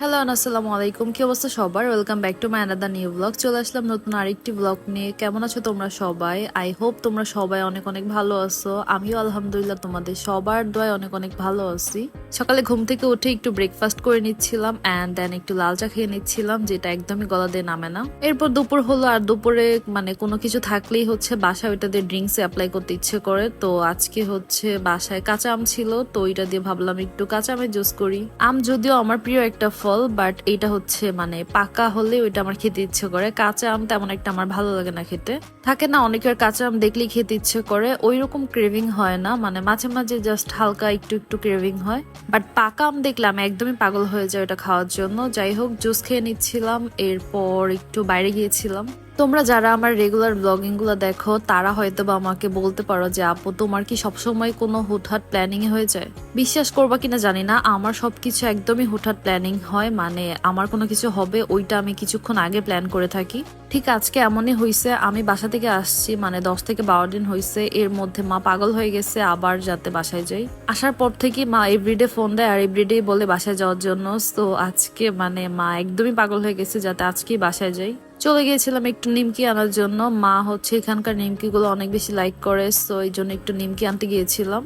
Hello আসসালামু আলাইকুম কি অবস্থা সবার? Welcome back to my another new blog চলে আসলাম নতুন আরেকটি ব্লগ নিয়ে। কেমন আছো তোমরা সবাই? আই হোপ তোমরা সবাই অনেক অনেক ভালো আছো। আমিও আলহামদুলিল্লাহ তোমাদের সবার দোয়ায় অনেক অনেক ভালো আছি। সকালে ঘুম থেকে উঠে একটু ব্রেকফাস্ট করে নিচ্ছিলাম অ্যান্ড দেন একটু লাল চা খেয়ে নিচ্ছিলাম, যেটা একদমই গলা দিয়ে নামে না। এরপর দুপুর হলো আর দুপুরে মানে কোনো কিছু থাকলেই হচ্ছে বাসায় ওইটা দিয়ে ড্রিঙ্কস অ্যাপ্লাই করতে ইচ্ছে করে। তো আজকে হচ্ছে বাসায় কাঁচা আম ছিল, তো ওইটা দিয়ে ভাবলাম একটু কাঁচা আমের জুস করি। আম যদিও আমার প্রিয় একটা ফল বাট এটা হচ্ছে মানে পাকা হলে ওইটা আমার খেতে ইচ্ছে করে। কাঁচা আম তেমন একটা আমার ভালো লাগে না খেতে। থাকে না, অনেকের কাঁচা আম দেখলেই খেতে ইচ্ছে করে। ওই রকম ক্রেভিং হয় না মানে মাঝে মাঝে জাস্ট হালকা একটু একটু ক্রেভিং হয়। বাট পাকা আম দেখলাম একদমই পাগল হয়ে যায় ওটা খাওয়ার জন্য। যাই হোক জুস খেয়ে নিচ্ছিলাম, এরপর একটু বাইরে গিয়েছিলাম। তোমরা যারা আমার রেগুলার ব্লগিংগুলো দেখো, তারা হয়তো বা আমাকে বলতে পারো যে, আপু, তোমার কি সবসময় কোনো হুটহাট প্ল্যানিং হয়ে যায়? বিশ্বাস করবা কিনা জানি না, আমার সব কিছু একদমই হুটহাট প্ল্যানিং হয়। মানে আমার কোনো কিছু হবে, ওইটা আমি কিছুক্ষণ আগে প্ল্যান করে থাকি। ঠিক আজকে এমনই হয়েছে আমি বাসা থেকে আসছি মানে দশ থেকে বারো দিন হয়েছে এর মধ্যে মা পাগল হয়ে গেছে, আবার যাতে বাসায় যাই। আসার পর থেকে মা এভরিডে ফোন দেয়, আর এভরিডে বলে বাসায় যাওয়ার জন্য। তো আজকে মানে মা একদমই পাগল হয়ে গেছে, যাতে আজকেই বাসায় যাই। চলে গিয়েছিলাম একটু নিমকি আনার জন্য। মা হচ্ছে এখানকার নিমকি গুলো অনেক বেশি লাইক করে তো এই জন্য একটু নিমকি আনতে গিয়েছিলাম।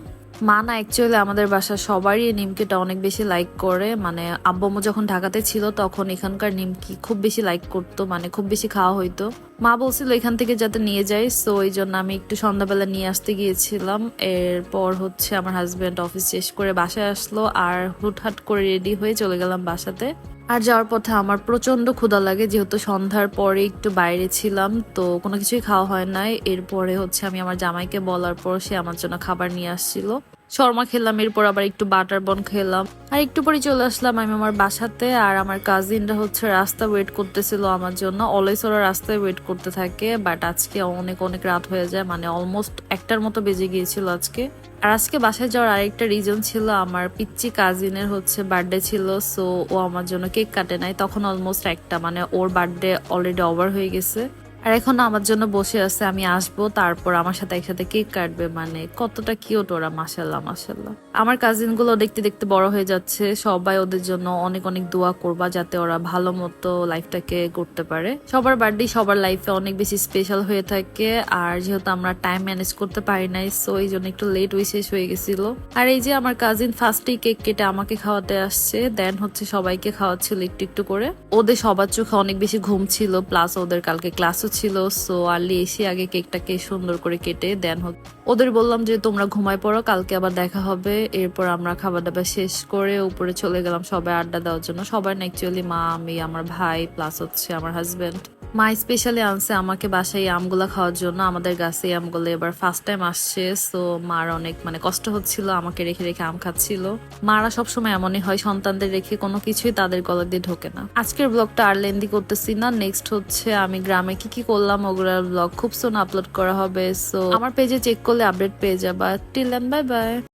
মা না অ্যাকচুয়ালি আমাদের বাসার সবারই নিমকিটা অনেক বেশি লাইক করে। মানে আব্বু যখন ঢাকাতে ছিল তখন এখানকার নিমকি খুব বেশি লাইক করতো মানে খুব বেশি খাওয়া হইতো। মা বলছিল এখান থেকে যাতে নিয়ে যাই সো এই জন্য আমি একটু সন্ধ্যাবেলা নিয়ে আসতে গিয়েছিলাম। এরপর হচ্ছে আমার হাজব্যান্ড অফিস শেষ করে বাসায় আসলো আর হুটহাট করে রেডি হয়ে চলে গেলাম বাসাতে। আর যাওয়ার পথে আমার প্রচণ্ড ক্ষুধা লাগে, যেহেতু সন্ধ্যার পরে একটু বাইরে ছিলাম, তো কোনো কিছুই খাওয়া হয় নাই। এরপরে হচ্ছে আমি আমার জামাইকে বলার পর সে আমার জন্য খাবার নিয়ে আসছিল। শর্মা খেলাম, এরপর আবার একটু বাটার বন খেলাম। আর একটু পরে চলে আসলাম আমি আমার বাসাতে, আর আমার কাজিনরা হচ্ছে রাস্তা ওয়েট করতেছিল আমার জন্য। অলওয়েজ ওরা রাস্তায় ওয়েট করতে থাকে বাট আজকে অনেক অনেক রাত হয়ে যায় মানে অলমোস্ট একটার মতো বেজে গিয়েছিল আজকে। আর আজকে বাসায় যাওয়ার আরেকটা রিজন ছিল, আমার পিচ্চি কাজিনের হচ্ছে বার্থডে ছিল সো ও আমার জন্য কেক কাটে নাই। তখন অলমোস্ট একটা মানে ওর বার্থডে অলরেডি ওভার হয়ে গেছে। আর এখন আমার জন্য বসে আছে, আমি আসব, তারপর আমার সাথে একসাথে কেক কাটবে মানে কতটা কিউট ওরা মাসাল্লাহ মাসাল্লাহ আমার কাজিনগুলো দেখতে দেখতে বড় হয়ে যাচ্ছে, সবাই ওদের জন্য অনেক অনেক দোয়া করবা যাতে ওরা ভালো মতো লাইফটাকে করতে পারে। সবার বার্থডে সবার লাইফে অনেক বেশি স্পেশাল হয়ে থাকে, আর যেহেতু আমরা টাইম ম্যানেজ করতে পারি নাই সো এই জন্য একটু লেট উইশেষ হয়ে গেছিল। আর এই যে আমার কাজিন ফার্স্টেই কেক কেটে আমাকে খাওয়াতে আসছে দেন হচ্ছে সবাইকে খাওয়াচ্ছিল একটু একটু করে। ওদের সবার চোখে অনেক বেশি ঘুম ছিল প্লাস ওদের কালকে ক্লাসও ছিল সো আর্লি এসে আগে কেকটাকে সুন্দর করে কেটে দেন হোক। ওদের বললাম যে, তোমরা ঘুমায় পড়ো, কালকে আবার দেখা হবে। এরপর আমরা খাবার দাবার শেষ করে উপরে চলে গেলাম সবাই আড্ডা দেওয়ার জন্য। সবাই না অ্যাকচুয়ালি মা, আমি, আমার ভাই প্লাস হচ্ছে আমার হাজবেন্ড মা স্পেশালি আনছে আমাকে বাসায় আমগুলা খাওয়ার জন্য। আমাদের গাছে আমগুলো এবার ফার্স্ট টাইম আসছে সো মার অনেক মানে কষ্ট হচ্ছিল, আমাকে রেখে রেখে আম খাচ্ছিল। মারা সবসময় এমনই হয়, সন্তানদের রেখে কোনো কিছুই তাদের গলা দিয়ে ঢোকে না। আজকের ব্লগটা আর লেন্দি করতেছি না। নেক্সট হচ্ছে আমি গ্রামে কি কি করলাম ওগুলোর ব্লগ খুব সোন আপলোড করা হবে। সো আমার পেজে চেক করলে আপডেট পেয়ে যাবা। Till bye bye